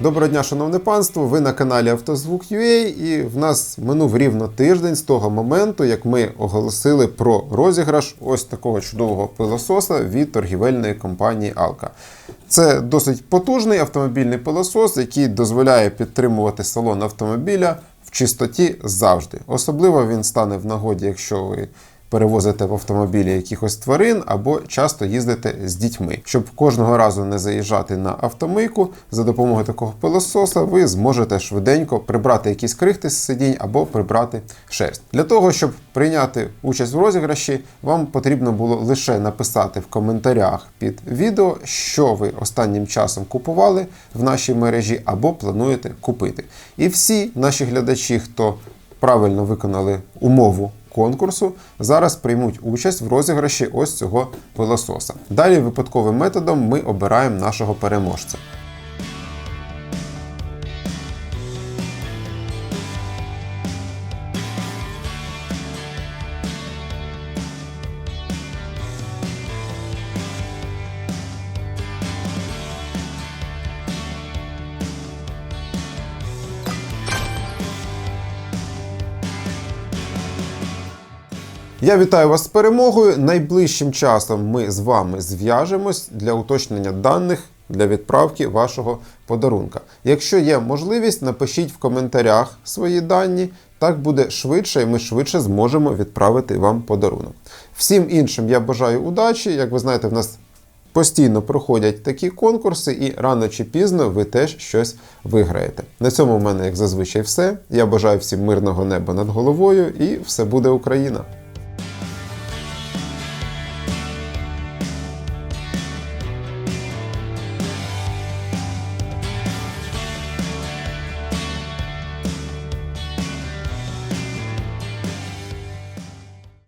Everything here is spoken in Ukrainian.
Доброго дня, шановне панство! Ви на каналі Автозвук.ua і в нас минув рівно тиждень з того моменту, як ми оголосили про розіграш ось такого чудового пилососа від торгівельної компанії Алка. Це досить потужний автомобільний пилосос, який дозволяє підтримувати салон автомобіля в чистоті завжди. Особливо він стане в нагоді, якщо ви перевозите в автомобілі якихось тварин або часто їздите з дітьми. Щоб кожного разу не заїжджати на автомийку, за допомогою такого пилососа ви зможете швиденько прибрати якісь крихти з сидінь або прибрати шерсть. Для того, щоб прийняти участь в розіграші, вам потрібно було лише написати в коментарях під відео, що ви останнім часом купували в нашій мережі або плануєте купити. І всі наші глядачі, хто правильно виконали умову конкурсу, зараз приймуть участь в розіграші ось цього пилососа. Далі випадковим методом ми обираємо нашого переможця. Я вітаю вас з перемогою. Найближчим часом ми з вами зв'яжемось для уточнення даних для відправки вашого подарунка. Якщо є можливість, напишіть в коментарях свої дані. Так буде швидше, і ми швидше зможемо відправити вам подарунок. Всім іншим я бажаю удачі. Як ви знаєте, в нас постійно проходять такі конкурси, і рано чи пізно ви теж щось виграєте. На цьому в мене, як зазвичай, все. Я бажаю всім мирного неба над головою, і все буде Україна!